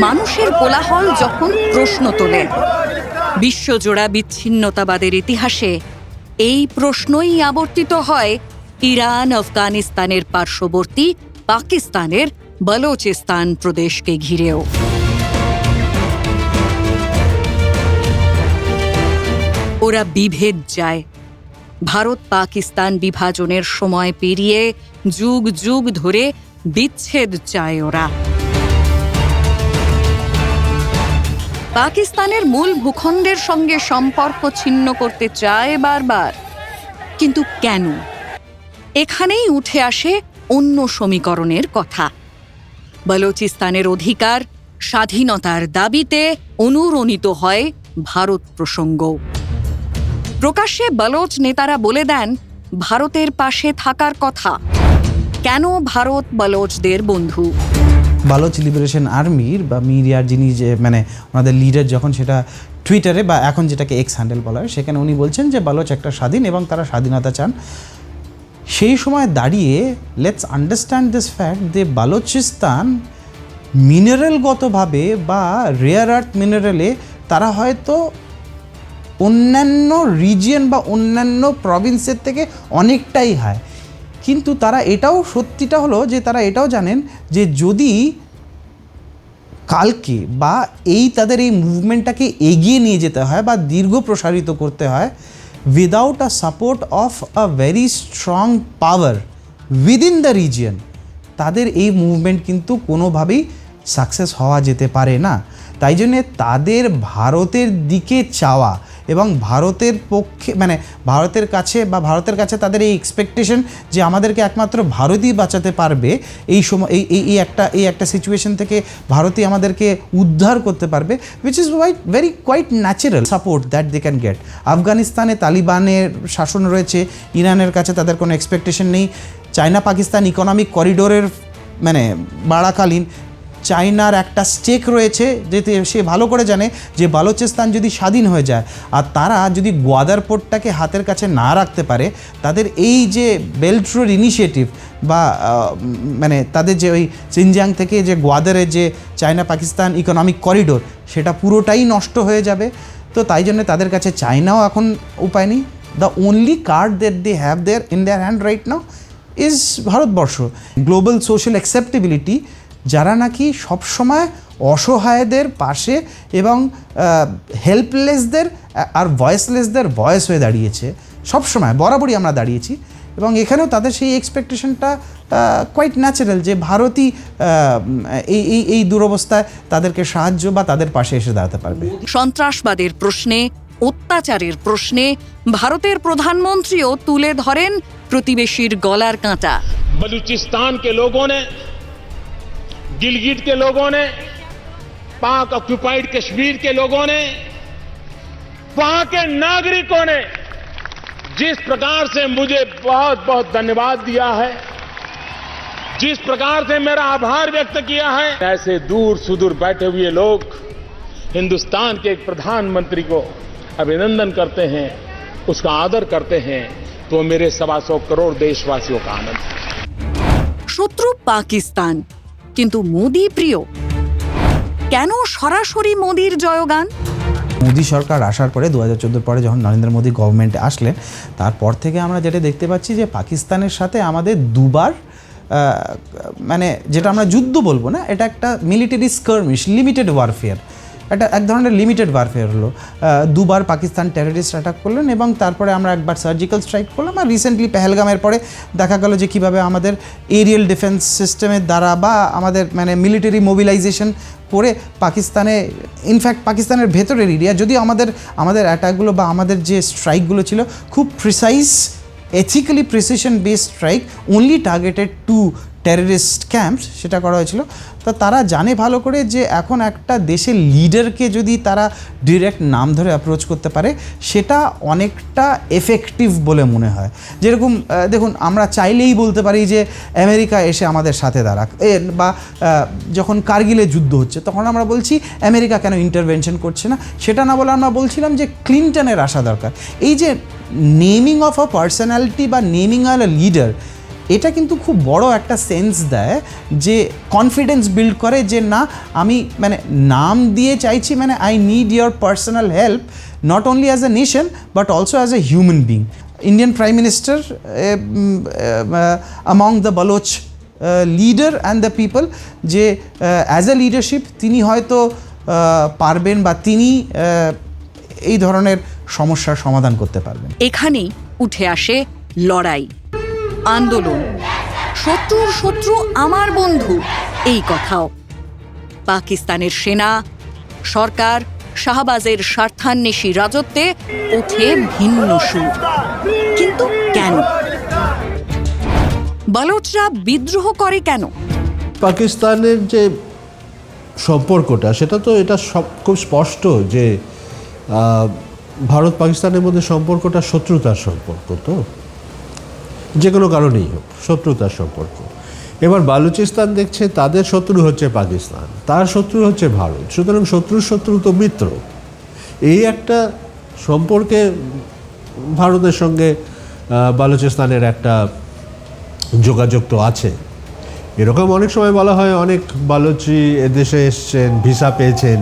মানুষের কোলাহল যখন প্রশ্ন তোলে। বিশ্বজোড়া বিচ্ছিন্নতাবাদের ইতিহাসে এই প্রশ্নই আবর্তিত হয় ইরান, আফগানিস্তানের পার্শ্ববর্তী পাকিস্তানের বলোচিস্তান প্রদেশকে ঘিরেও। ওরা বিভেদ যায়। ভারত পাকিস্তান বিভাজনের সময় পেরিয়ে যুগ যুগ ধরে বিচ্ছেদ চায় ওরা। পাকিস্তানের মূল ভূখণ্ডের সঙ্গে সম্পর্ক ছিন্ন করতে চায় বারবার। কিন্তু কেন? এখানেই উঠে আসে অন্য সমীকরণের কথা। বলোচিস্তানের অধিকার স্বাধীনতার দাবিতে অনুরণিত হয় ভারত প্রসঙ্গ। প্রকাশ্যে বলোচ নেতারা বলে দেন, ভারতের পাশে থাকার কথা। কেন ভারত বলোচদের বন্ধু? বালোচ লিবারেশন আর্মির বা মিডিয়ার যিনি যে মানে ওনাদের লিডার যখন সেটা টুইটারে বা এখন যেটাকে এক্স হ্যান্ডেল বলা হয়, সেখানে উনি বলছেন যে, বালোচ একটা স্বাধীন এবং তারা স্বাধীনতা চান। সেই সময় দাঁড়িয়ে লেটস আন্ডারস্ট্যান্ড দিস ফ্যাক্ট যে, বালোচিস্তান মিনারেলগতভাবে বা রেয়ার আর্থ মিনারেলে তারা হয়তো অন্যান্য রিজিয়ন বা অন্যান্য প্রভিন্সের থেকে অনেকটাই হায় কিন্তু তারা এটাও, সত্যিটা হলো যে তারা এটাও জানেন যে যদি কালকে বা এই তাদের এই মুভমেন্টটাকে এগিয়ে নিয়ে যেতে হয় বা দীর্ঘ প্রসারিত করতে হয় without a support of a very strong power within the region তাদের এই মুভমেন্ট কিন্তু কোনোভাবেই সাকসেস হওয়া যেতে পারে না। তাই জন্যে তাদের ভারতের দিকে চাওয়া এবং ভারতের পক্ষে মানে ভারতের কাছে বা ভারতের কাছে তাদের এই এক্সপেকটেশন যে আমাদেরকে একমাত্র ভারতই বাঁচাতে পারবে, এই সময়, এই এই একটা এই একটা সিচুয়েশন থেকে ভারতই আমাদেরকে উদ্ধার করতে পারবে which is quite very quite natural support that they can get আফগানিস্তানে তালিবানের শাসন রয়েছে, ইরানের কাছে তাদের কোনো এক্সপেকটেশন নেই চায়না পাকিস্তান ইকোনমিক করিডোরের মানে বাড়াকালীন চায়নার একটা স্টেক রয়েছে যেতে সে ভালো করে জানে যে বালোচিস্তান যদি স্বাধীন হয়ে যায় আর তারা যদি গোয়াদার পোর্টটাকে হাতের কাছে না রাখতে পারে, তাদের এই যে বেল্ট রোড ইনিশিয়েটিভ বা মানে তাদের যে ওই সিনজিয়াং থেকে যে গোয়াদারের যে চায়না পাকিস্তান ইকোনমিক করিডোর, সেটা পুরোটাই নষ্ট হয়ে যাবে। তো তাই জন্য তাদের কাছে চায়নাও এখন উপায় নেই। The only card that they have there in their hand right now is Bharatvarsha. Global social acceptability যারা নাকি সবসময় অসহায়দের পাশে এবং হেল্পলেসদের আর ভয়েসলেসদের ভয়েস হয়ে দাঁড়িয়েছে সবসময় বরাবরই আমরা দাঁড়িয়েছি। এবং এখানেও তাদের সেই এক্সপেকটেশনটা কোয়াইট ন্যাচারাল যে ভারতই এই এই এই দুরবস্থায় তাদেরকে সাহায্য বা তাদের পাশে এসে দাঁড়াতে পারবে। সন্ত্রাসবাদের প্রশ্নে অত্যাচারের প্রশ্নে ভারতের প্রধানমন্ত্রীও তুলে ধরেন প্রতিবেশীর গলার কাঁটা। বলুচিস্তানকে লোগোনে गिलगिट के लोगों ने, पाक ऑक्यूपाइड कश्मीर के लोगों ने, वहाँ के नागरिकों ने जिस प्रकार से मुझे बहुत बहुत धन्यवाद दिया है, जिस प्रकार से मेरा आभार व्यक्त किया है, ऐसे दूर सुदूर बैठे हुए लोग हिंदुस्तान के एक प्रधानमंत्री को अभिनंदन करते हैं, उसका आदर करते हैं तो मेरे सवा सौ करोड़ देशवासियों का आनंद। शत्रु पाकिस्तान। কিন্তু মোদি প্রিয়। কেন সরাসরি মোদির জয়গান? মোদী সরকার আসার পরে দু হাজার পরে যখন নরেন্দ্র মোদী গভর্নমেন্টে আসলেন, তারপর থেকে আমরা যেটা দেখতে পাচ্ছি যে পাকিস্তানের সাথে আমাদের দুবার মানে যেটা আমরা যুদ্ধ বলব না, এটা একটা মিলিটারি স্কার্মিশ লিমিটেড ওয়ারফেয়ার এটা এক ধরনের লিমিটেড ওয়ারফেয়ার হলো। দুবার পাকিস্তান টেররিস্ট অ্যাটাক করলেন এবং তারপরে আমরা একবার সার্জিক্যাল স্ট্রাইক করলাম আর রিসেন্টলি পেহেলগামের পরে দেখা গেল যে কীভাবে আমাদের এরিয়াল ডিফেন্স সিস্টেমের দ্বারা বা আমাদের মানে মিলিটারি মোবিলাইজেশন করে পাকিস্তানে ইনফ্যাক্ট পাকিস্তানের ভেতরের এরিয়া যদিও আমাদের আমাদের অ্যাটাকগুলো বা আমাদের যে স্ট্রাইকগুলো ছিল, খুব precise ethically precision based strike only targeted to terrorist camps সেটা করা হয়েছিল। তো তারা জানে ভালো করে যে এখন একটা দেশের লিডারকে যদি তারা ডিরেক্ট নাম ধরে অ্যাপ্রোচ করতে পারে, সেটা অনেকটা এফেক্টিভ বলে মনে হয়। যেরকম দেখুন, আমরা চাইলেই বলতে পারি যে আমেরিকা এসে আমাদের সাথে দাঁড়াক। এ, বা যখন কার্গিলে যুদ্ধ হচ্ছে, তখন আমরা বলছি, আমেরিকা কেন ইন্টারভেনশন করছে না? সেটা না বলে আমরা বলছিলাম যে ক্লিনটনের আসা দরকার। এই যে নেমিং অফ আ পার্সোনালিটি বা নেমিং আ লিডার এটা কিন্তু খুব বড় একটা সেন্স দেয় যে কনফিডেন্স বিল্ড করে যে না, আমি মানে নাম দিয়ে চাইছি মানে I need your personal help not only as a nation but also as a human being Indian prime minister among the Baloch leader and the people যে অ্যাজ এ লিডারশিপ তিনি হয়তো পারবেন বা তিনি এই ধরনের সমস্যার সমাধান করতে পারবেন। এখানেই উঠে আসে লড়াই। আন্দোলন। শত্রুর শত্রু আমার বন্ধু, এই কথাও। পাকিস্তানের সেনা, সরকার, শাহবাজের স্বার্থান্বেষী রাজত্বে ওঠে ভিন্ন সুর। কিন্তু কেন? বালোচরা বিদ্রোহ করে কেন? পাকিস্তানের যে সম্পর্কটা, সেটা তো এটা সব খুব স্পষ্ট যে ভারত পাকিস্তানের মধ্যে সম্পর্কটা শত্রুতার সম্পর্ক তো। যে কোনো কারণেই হোক, শত্রুতার সম্পর্ক। এবার বালুচিস্তান দেখছে তাদের শত্রু হচ্ছে পাকিস্তান, তার শত্রু হচ্ছে ভারত। সুতরাং শত্রুর শত্রু তো মিত্র। এই একটা সম্পর্কে ভারতের সঙ্গে বালুচিস্তানের একটা যোগাযোগ তো আছে। এরকম অনেক সময় বলা হয়, অনেক বালুচি এদেশে এসছেন, ভিসা পেয়েছেন,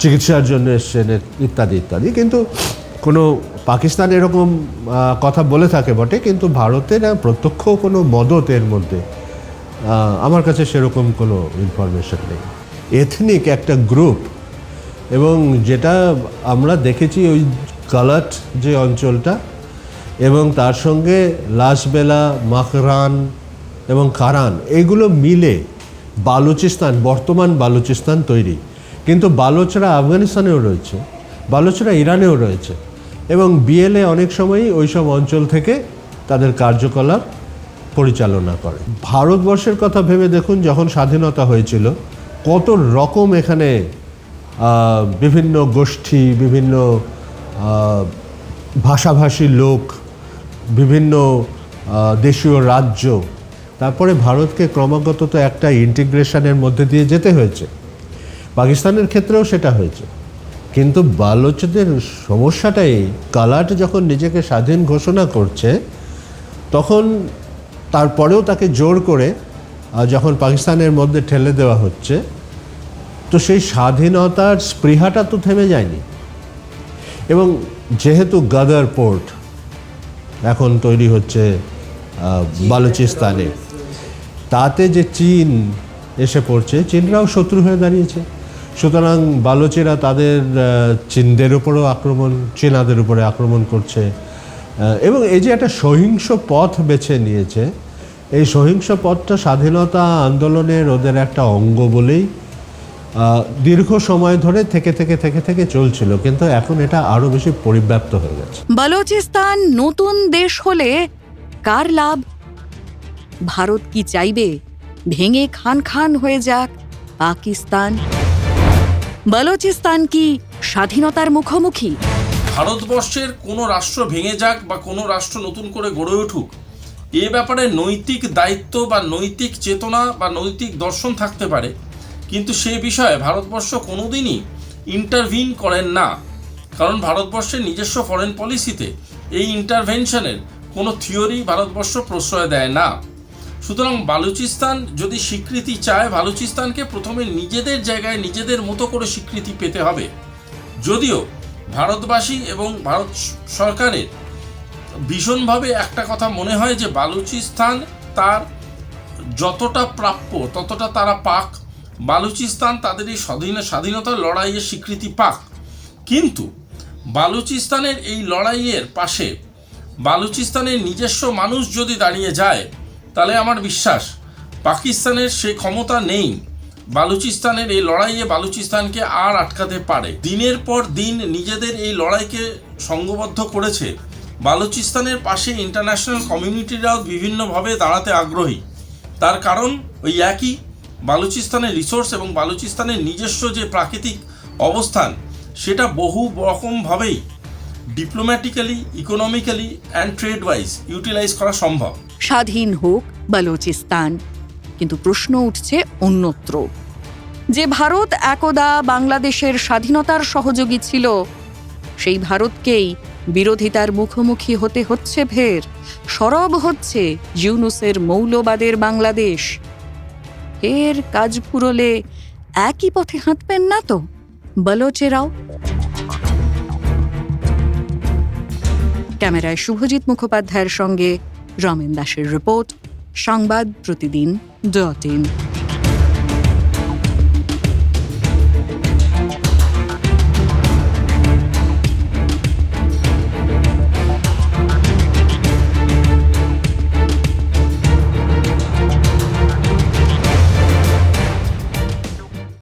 চিকিৎসার জন্য এসছেন ইত্যাদি ইত্যাদি। কিন্তু কোনো পাকিস্তান এরকম কথা বলে থাকে বটে, কিন্তু ভারতের প্রত্যক্ষ কোনো মদত এর মধ্যে আমার কাছে সেরকম কোনো ইনফরমেশন নেই। এথনিক একটা গ্রুপ এবং যেটা আমরা দেখেছি ওই কালাট যে অঞ্চলটা, এবং তার সঙ্গে লাসবেলা মাখরান এবং কারান, এগুলো মিলে বালুচিস্তান, বর্তমান বালুচিস্তান তৈরি। কিন্তু বালোচরা আফগানিস্তানেও রয়েছে, বালোচরা ইরানেও রয়েছে। এবং বিএলএ অনেক সময়ই ওইসব অঞ্চল থেকে তাদের কার্যকলাপ পরিচালনা করে। ভারতবর্ষের কথা ভেবে দেখুন, যখন স্বাধীনতা হয়েছিল, কত রকম এখানে বিভিন্ন গোষ্ঠী, বিভিন্ন ভাষাভাষী লোক, বিভিন্ন দেশীয় রাজ্য, তারপরে ভারতকে ক্রমাগত তো একটা ইন্টিগ্রেশনের মধ্যে দিয়ে যেতে হয়েছে। পাকিস্তানের ক্ষেত্রেও সেটা হয়েছে। কিন্তু বালোচদের সমস্যাটাই, কালাট যখন নিজেকে স্বাধীন ঘোষণা করছে, তখন তারপরেও তাকে জোর করে যখন পাকিস্তানের মধ্যে ঠেলে দেওয়া হচ্ছে, তো সেই স্বাধীনতার স্পৃহাটা তো থেমে যায়নি। এবং যেহেতু গাদার পোর্ট এখন তৈরি হচ্ছে বালুচিস্তানে, তাতে যে চীন এসে পড়ছে, চীনরাও শত্রু হয়ে দাঁড়িয়েছে। সুতরাং বালোচেরা তাদের চীনদের উপরেও আক্রমণ, চীনাদের উপরে আক্রমণ করছে। এবং এই যে একটা সহিংস পথ বেছে নিয়েছে, এই সহিংস পথটা স্বাধীনতা আন্দোলনের ওদের একটা অঙ্গ বলেই দীর্ঘ সময় ধরে থেকে থেকে থেকে থেকে চলছিল, কিন্তু এখন এটা আরও বেশি পরিব্যাপ্ত হয়ে গেছে। বালোচিস্তান নতুন দেশ হলে কার লাভ? ভারত কি চাইবে? ভেঙে খান খান হয়ে যাক পাকিস্তান। বালোচিস্তান কি স্বাধীনতার মুখোমুখি? ভারতবর্ষের কোনো রাষ্ট্র ভেঙে যাক বা কোনো রাষ্ট্র নতুন করে গড়ে উঠুক, এ ব্যাপারে নৈতিক দায়িত্ব বা নৈতিক চেতনা বা নৈতিক দর্শন থাকতে পারে। কিন্তু সে বিষয়ে ভারতবর্ষ কোনোদিনই ইন্টারভিন করেন না। কারণ ভারতবর্ষের নিজস্ব ফরেন পলিসিতে এই ইন্টারভেনশনের কোনো থিওরি ভারতবর্ষ প্রশ্রয় দেয় না। সুতরাং বালুচিস্তান যদি স্বীকৃতি চায়, বালুচিস্তানকে প্রথমে নিজেদের জায়গায় নিজেদের মতো করে স্বীকৃতি পেতে হবে। যদিও ভারতবাসী এবং ভারত সরকারের ভীষণভাবে একটা কথা মনে হয় যে, বালুচিস্তান তার যতটা প্রাপ্য, ততটা তারা পাক। বালুচিস্তান তাদের এই স্বাধীন, স্বাধীনতার লড়াইয়ের স্বীকৃতি পাক। কিন্তু বালুচিস্তানের এই লড়াইয়ের পাশে বালুচিস্তানের নিজস্ব মানুষ যদি দাঁড়িয়ে যায় তাহলে আমার বিশ্বাস, পাকিস্তানের সে ক্ষমতা নেই। বালুচিস্তানের এই লড়াইয়ে বালুচিস্তানকে আর আটকাতে পারে। দিনের পর দিন নিজেদের এই লড়াইকে সঙ্গবদ্ধ করেছে। বালুচিস্তানের পাশে ইন্টারন্যাশনাল কমিউনিটিরাও বিভিন্নভাবে দাঁড়াতে আগ্রহী। তার কারণ ওই একই, বালুচিস্তানের রিসোর্স এবং বালুচিস্তানের নিজস্ব যে প্রাকৃতিক অবস্থান, সেটা বহু রকমভাবেই diplomatically economically and trade wise utilise করা সম্ভব। স্বাধীন হোক বালোচিস্তান কিন্তু প্রশ্ন উঠছে অন্যত্র। যে ভারত একদা বাংলাদেশের স্বাধীনতার সহযোগী ছিল, সেই ভারতকেই বিরোধিতার মুখোমুখি হতে হচ্ছে ফের। সরব হচ্ছে ইউনুসের মৌলবাদের বাংলাদেশ। এর কাজ ফুরলে একই পথে হাঁটবেন না তো, বলোচেরাও। ক্যামেরায় শুভজিৎ মুখোপাধ্যায়ের সঙ্গে রমেন দাসের রিপোর্ট সংবাদ প্রতিদিন ডট ইন।